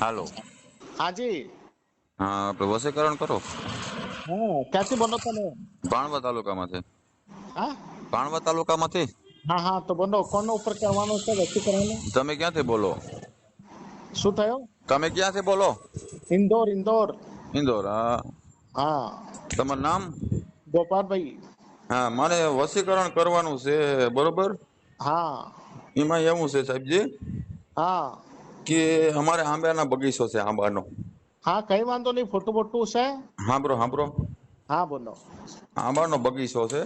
હાલો. હા જી હા આપણે વસીકરણ કરો. હા ક્યાંથી બોલો તમે? ભાણવા તાલુકામાંથી. હા? ભાણવા તાલુકામાંથી? હા હા તો બોલો કોનો ઉપર કરવાનો છે રસીકરણ તમે ક્યાંથી બોલો? શું થયો? તમે ક્યાંથી બોલો? ઇન્દોર ઇન્દોર. ઇન્દોર હા. હા. તમારું નામ? ગોપાલભાઈ. હા મારે વસીકરણ કરવાનું છે બરોબર? હા. એમાં એવું છે સાહેબજી? હા. કે અમારે આંબાના બગીચો છે આંબાનો. હા કઈ વાંધો નહીં ફોટો બોટું છે? હાંભરો હાંભરો હા બોલો. આંબાનો બગીચો છે.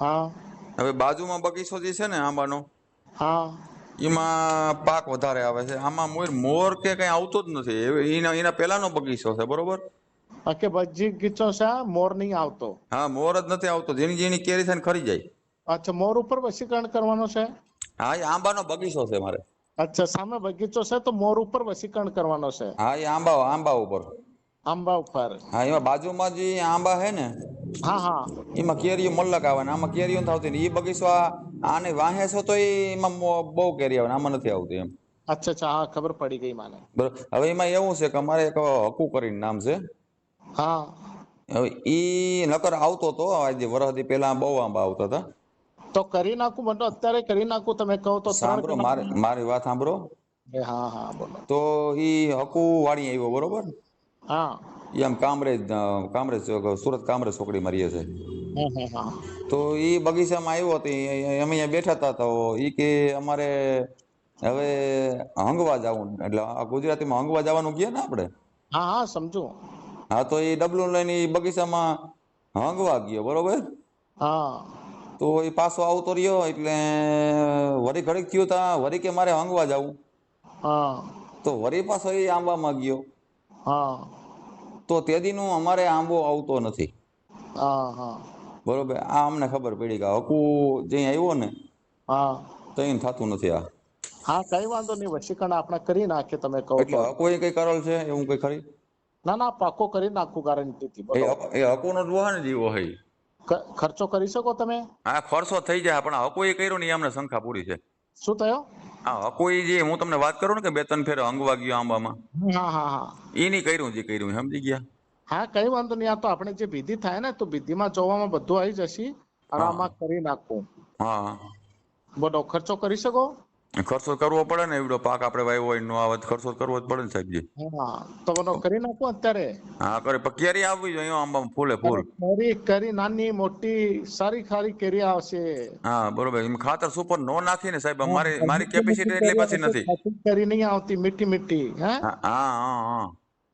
હા. હવે બાજુમાં બગીચો જે છે ને આંબાનો હા. એમાં પાક વધારે આવે છે. આમાં મોર મોર કે કઈ આવતો જ નથી. એના એના પહેલાનો બગીચો છે બરોબર? કે બજી ગીચો છે મોર નહીં આવતો. હા મોર જ નથી આવતો. જેની જેની કેરી છે ને ખરી જાય. અચ્છા મોર ઉપર વસીકરણ કરવાનો છે? હા એ આંબાનો બગીચો છે મારે. અચ્છા સામે બગીચો છે તો મોર ઉપર વસીકરણ કરવાનો છે? હા એ આંબા આંબા ઉપર. આંબા ઉપર. હા એમાં બાજુમાં જે આંબા હે ને હા હા. એમાં કેરીઓ મલ્લક આવે ને આમાં કેરીઓ આવતી ને એ બગીચો આ આને વાહે છો તો એમાં બહુ કેરી આવે આમાં નથી આવતી એમ. અચ્છા અચ્છા હા ખબર પડી ગઈ મને. બરોબર. હવે એમાં એવું છે કે અમારે એક હકુ કરીને નામ છે. હા. હવે ઈ નકર આવતો તો આજે વરસથી પહેલા બહુ આંબા આવતા હતા. તો કરી નાખું મને અત્યારે કરી નાખું તમે કહો તો સાંભળો મારે મારી વાત સાંભળો. હા હા બોલો. તો ઈ હકુ વાળી આવ્યો બરોબર? હા. એમ કામરેજ કામરેજ સુરત કામરેજ છોકરી મારી છે તો ઈ બગીચામાં આવ્યો હતો અમે અહીંયા બેઠા હતા તો ઈ કે અમારે હવે હંગવા જવું એટલે આ ગુજરાતીમાં હંગવા જવાનું કહે ને આપણે હા હા સમજુ. હા તો એ ડબલું લઈને બગીચામાં હંગવા ગયો બરોબર? હા. તો એ પાછો આવતો રહ્યો એટલે વરી ઘડીક થયું તા વરી કે મારે હંગવા જવું. હા. તો વરી પાછો એ આંબામાં ગયો. હા. તો દીનું અમારે આંબો આવતો નથી. હા હા. બરોબર આ અમને ખબર પડી કે હકુ જે આવ્યો ને હા. તો એને થતું નથી આ. હા કઈ વાંધો નહીં વશીકરણ આપણે કરી નાખીએ તમે કહો એટલે હકુ એ કઈ કરેલ છે એવું કઈ ખરી? ના ના પાકો કરી નાખું ગારંટી એ હકુ નો જ વહન જીવો ખ- ખર્ચો કરી શકો તમે? હા ખર્ચો થઈ જાય પણ હકુ એ કર્યો ને એ અમને શંકા પૂરી છે. શું થયો? હા હકુ ઈ જે હું તમને વાત કરું ને કે બે ત્રણ ફેર અંગ વાગ્યો આંબામાં. હા હા હા. એ નહીં કર્યું જે કર્યું સમજી ગયા? હા કઈ વાંધો નહીં આ તો આપણે જે વિધિ થાય ને તો વિધિમાં જોવામાં બધું આવી જશે. આમાં કરી નાખું. હા હા. બોલો ખર્ચો કરી શકો? ખર્ચો કરવો પડે ને એવડો પાક આપણે વાવ્યો હોય નો આવે ખર્ચો કરવો જ પડે ને સાહેબજી. હા તો બનો કરી નાખો અત્યારે. હા કરે પણ કેરી આવવી જોઈએ આંબામાં ફૂલે ફૂલ. કેરી કરી નાની મોટી સારી ખારી કેરી આવશે. હા બરોબર એમ ખાતર સુપર નો નાખીને સાહેબ મારી મારી કેપેસિટી એટલી પાછી નથી. કેરી નહીં આવતી મીઠી મીઠી હે? હા હા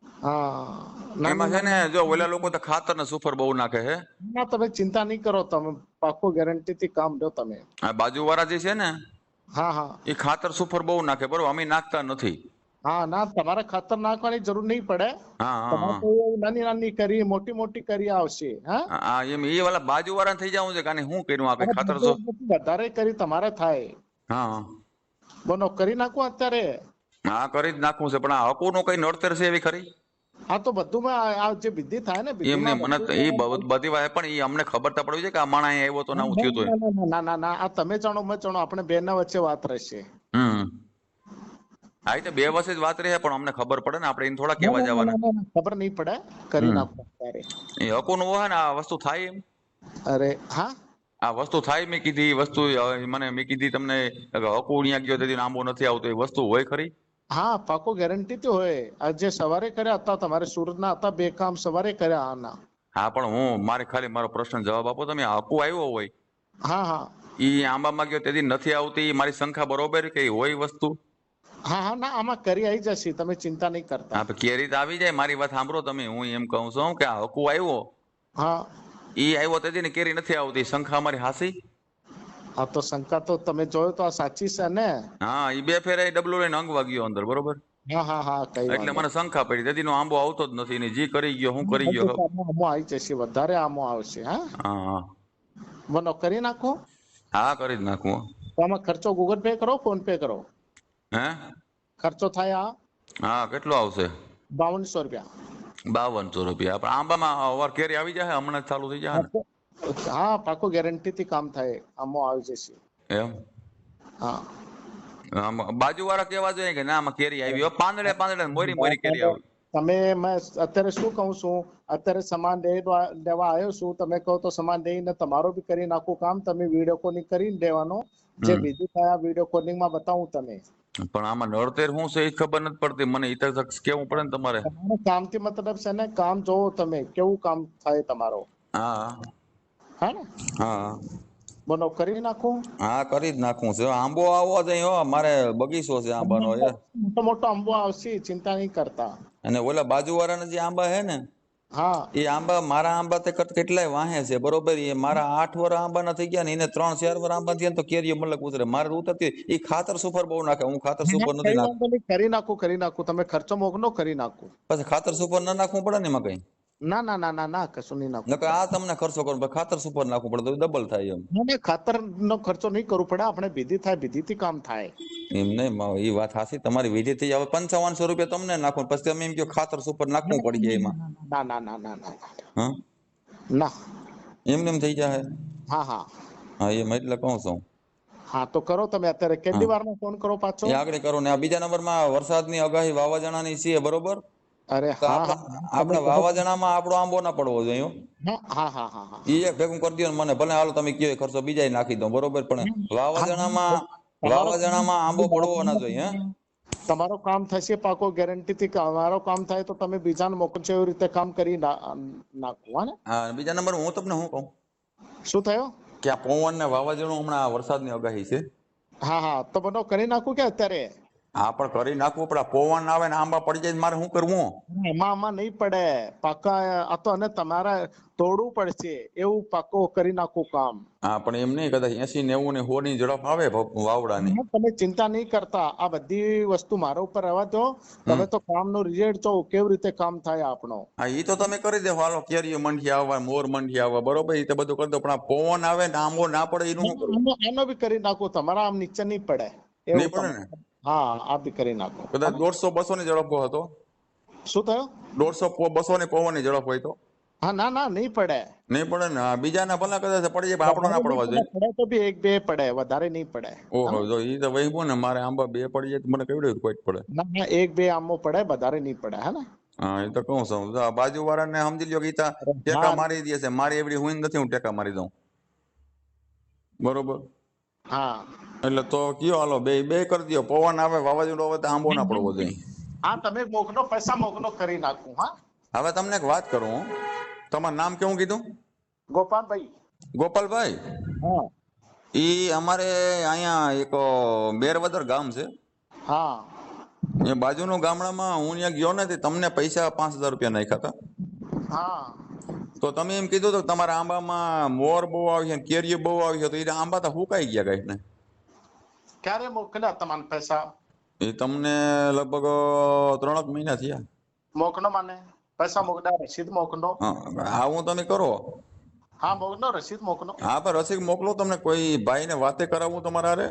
હા એમાં છે ને જો ઓલા લોકો તો ખાતર ને સુપર બહુ નાખે છે. ના તમે ચિંતા નહીં કરો તમે પાકો ગેરંટી થી કામ લો તમે. આ બાજુ વાળા જે છે ને હા હા. એ ખાતર સુપર બહુ નાખે. બરોબર અમે નાખતા નથી. હા ના તમારે ખાતર નાખવાની જરૂર નહીં પડે. નાની નાની કરી મોટી મોટી કરી આવશે હા? એમ એ વાળા બાજુવાળા થઈ જવું છે કે હું શું કર્યું આ ખાતર તો વધારે કરી તમારે થાય. હા. બોલો કરી નાખું અત્યારે? હા કરી જ નાખવું છે પણ આ હકુ નું કઈ નડતર છે એવી ખરી? હા તો બધું આ- જે બિદ્ધિ થાય ને એમને મને એ બધું- બ- વાત પણ એ અમને ખબર તો પડવી છે કે આ માણા આવ્યો તો ના થયું તો ના, ના, ના, ના ના ના આ તમે જાણો મેં જાણો આપણે બેના વચ્ચે વાત રહેશે. હમ. હા તો બે વર્ષે જ વાત રહે પણ અમને ખબર પડે ને આપણે એને થોડા ના, ના, જવાના. ના, ના, ખબર નહીં પડે કરી. નાખો એ હકુ નું હોય ને આ વસ્તુ થાય એમ. અરે હા? આ વસ્તુ થાય મેં કીધી વસ્તુ મને મેં કીધી તમને હકુ અહીંયા ગયો તેથી લાંબો નથી આવતો એ વસ્તુ હોય ખરી? હા પાકો ગેરંટી તો હોય. આજે સવારે કર્યા હતા તમારે સુરતના હતા બે કામ સવારે કર્યા આના. હા પણ હું મારે ખાલી મારો પ્રશ્ન જવાબ આપો તમે. હકુ આવ્યો હોય? હા હા. ઈ આંબામાં ગયો તેથી નથી આવતી મારી સંખ્યા બરોબર કે હોય વસ્તુ? હા હા ના આમાં કરી આવી જશે તમે ચિંતા નહીં કરતા. હા કેરી તો આવી જાય મારી વાત સાંભળો તમે હું એમ કહું છું કે આ હકુ આવ્યો. હા. ઈ આવ્યો તેથી ને કેરી નથી આવતી સંખ્યા અમારી હાસી? હા તો શંકા તો તમે જોયો તો આ સાચી છે ને? હા એ બે ફેરે ડબલો લઈને અંગ વાગ્યો અંદર બરોબર? હા હા હા કઈ એટલે મને શંકા પડી. તેથી આંબો આવતો જ નથી ને જી કરી ગયો હું કરી ગયો. આમો આવી જશે વધારે આમો આવશે હા? હા હા. કરી નાખો? હા કરી જ નાખું. આમાં ખર્ચો ગૂગલ પે કરો ફોન પે કરો? હે? ખર્ચો થાય આ? હા કેટલો આવશે? બાવનસો રૂપિયા. બાવનસો રૂપિયા. પણ આંબામાં અવાર કેરી આવી જાય હમણાં જ ચાલુ થઈ જાય હા પાકો ગેરંટી થી કામ થાય આમો આવી જશે. એમ? હા. બાજુ વાળા કેવા જોઈએ કે ના આમાં કેરી આવી. પાંદડે પાંદડે મોરી મોરી કેરી આવી. તમે મેં અત્યારે શું કહું છું? અત્યારે સામાન લેવા આવ્યો છું. તમે કહો તો સામાન લઈને તમારો બી કરી નાખું કામ. તમે વીડિયો કોલિંગ કરીને દેવાનો. જે બીજું થાય વીડિયો કોલિંગમાં બતાવું તમે પણ આમાં નડતેર શું છે એ ખબર નથી પડતી. મને તો કેવું પડે ને તમારે. કામથી મતલબ છે ને કામ જોવો તમે કેવું કામ થાય તમારો. હા. હા ને હા. બોલો કરી નાખું. હા કરી જ નાખું છે. આંબો આવવો જોઈએ હો મારે બગીચો છે આંબાનો એ મોટો મોટો આંબો આવશે ચિંતા નહીં કરતા. અને ઓલા બાજુવાળાના જે આંબા હે ને હા. એ આંબા મારા આંબા તે કટ- કેટલાય વાહે છે બરોબર? એ મારા આઠ વર આંબા થઈ ગયા ને એને ત્રણ ચાર વર આંબા થયા ને તો કેરીઓ મલક ઉતરે. મારે ઉતરતી એ ખાતર સુપર બહુ નાખે. હું ખાતર સુપર નથી નાખતો કરી નાખું કરી નાખું. તમે ખર્ચો મોકનો કરી નાખું. પછી ખાતર સુપર ના નાખવું પડે ને એમાં કઈ? ના ના ના ના ના કશું નહીં નાખું નકર આ તમને ખર્ચો કરો ખાતર સુપર નાખવું પડે તો ડબલ થાય એમ ના ના ખાતર નો ખર્ચો નહીં કરવો પડે આપણે ભીધી થાય વિધિથી કામ થાય એમ નહીં મ- ઈ વાત હાસી તમારી વિધિ થઈ હવે પંચાવનસો રૂપિયા તમને નાખો પછી તમે એમ કહો ખાતર સુપર નાખવું પડી જાય એમાં ના ના ના ના ના હા ના એમને એમ થઈ જાય હા હા હા એમ એટલે કહું છું હા તો કરો તમે અત્યારે કેટલી વારમાં ફોન કરો પાછો એ આગળ કરો ને આ બીજા નંબરમાં વરસાદની આગાહી વાવાઝોડાની છે બરોબર અરે હા આપણે વાવાઝોડામાં આપણો આંબો ના પડવો જોઈએ હા. હા હા એક ભેગું કરી દો મને ભલે હાલો તમે કયો ખર્ચો બીજા નાખી દો બરોબર? પણ વાવાઝોડામાં વાવાઝોડામાં આંબો પડવો ના જોઈએ તમારો કામ થશે પાકો ગેરંટી થી અમારો કામ થાય તો તમે બીજાને મોકલશો એવી રીતે કામ કરી ના- હા ને? હા બીજા નંબર હું તમને શું કહું? શું થયો? કે આ પવન ને વાવાઝોડું હમણાં વરસાદની આગાહી છે. હા હા. તો બનો કરી નાખું કે અત્યારે? આ પણ કરી નાખવું પડે. પવન આવે ને આંબા પડી જાય મારે શું કરવું? એમાં આમાં નહીં પડે. પાકા આ તો અને તમારે તોડવું પડશે. એવું પાકો કરી નાખું કામ. હા પણ એમ નહીં કદાચ એસી નેવું ને સો ની ઝડપ આવે વાવડાની. તમે ચિંતા નહીં કરતા. આ બધી વસ્તુ મારા ઉપર રહેવા દો. તમે તો કામનો રિઝલ્ટ જો કેવી રીતે કામ થાય આપણો. હા એ તો તમે કરી દેવો હાલો કેરીઓ મંડી આવવા મોર મંડી આવવા. બરોબર એ તો બધું કરી દો. પણ આ પવન આવે ને આંબો ના પડે એનું શું કરવું. આનો બી કરી નાખું. તમારા આમ નીચે નહીં પડે. એવું પડે ને? હા આરતી કરી નાખો. કદાચ દોઢસો બસો ની ઝડપ હતો? શું થયું? દોઢસો બસો ની પવનની ઝડપ હોય તો? હા ના ના નહીં પડે. નહીં પડે ને? બીજાના ભલે કદાચ પડી જાય આપણો ના પડવા જોઈએ. પડે તો બી એક બે પડે વધારે નહીં પડે. ઓહો જો ઈ તો વહીવું ને મારે આંબા બે પડી જાય તો મને કેવડે કોઈ પડે? ના ના એક બે આંબો પડે વધારે નહીં પડે હે ને? હા એ તો કહું છું. બાજુ વાળા બાજુ વાળાને સમજી લ્યો ગીતા ટેકા મારી દે છે. મારી એવડી હું નથી હું ટેકા મારી દઉં. બરોબર? હા. એટલે તો કયો હાલો બે બે કરી દો પવન આવે વાવાઝોડું આવે તો આંબો ના પડવો જોઈએ. હા તમે મોકલો પૈસા મોકલો કરી નાખું હા. હવે તમને એક વાત કરું. તમારું નામ કેવું કીધું? ગોપાલભાઈ. ગોપાલભાઈ? હા. ઈ અમારે અહીંયા એક બેરવદર ગામ છે. હા. એ બાજુનું ગામડામાં હું ત્યાં ગયો નથી. તમને પૈસા પાંચ હજાર રૂપિયા નાખ્યા હતા. હા. તો તમે એમ કીધું તો તમારા આંબામાં મોર બહુ આવી છે કેરીઓ બહુ આવી છે. તો એ આંબા તો હુકાઈ ગયા કઈ ને ક્યારે મોકલ્યા તમારા પૈસા? એ તમને લગભગ ત્રણક મહિના થયા. મોકલો મને? પૈસા મોકલ્યા રસીદ મોકલો હા હું તમે કરો. હા મોકલો રસીદ મોકલો હા પણ રસીદ મોકલો તમને કોઈ ભાઈ ને વાતે કરાવવું તમારા રે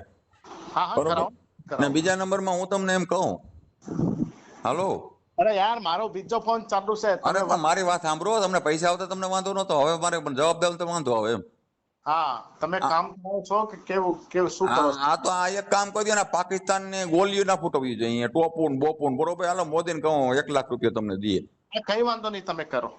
હા હા બરોબર? કરાવો ને કરાવો બીજા નંબરમાં હું તમને એમ કહું. હાલો? અરે યાર મારો બીજો ફોન ચાલુ છે. અરે મારી વાત સાંભળો તમને પૈસા આવતા તમને વાંધો નતો હવે મારે પણ જવાબદાર તો વાંધો આવે એમ. હા તમે કામ કરો છો કે કેવું કેવું શું કરો આ આ તો આ એક કામ કરી ને પાકિસ્તાન ને ગોલીઓ ના ફૂટવી જોઈએ ટોપુન બોપુન બરોબર? હાલો મોદી ને કહું એક લાખ રૂપિયા તમને દઈએ. કઈ વાંધો નહીં તમે કરો.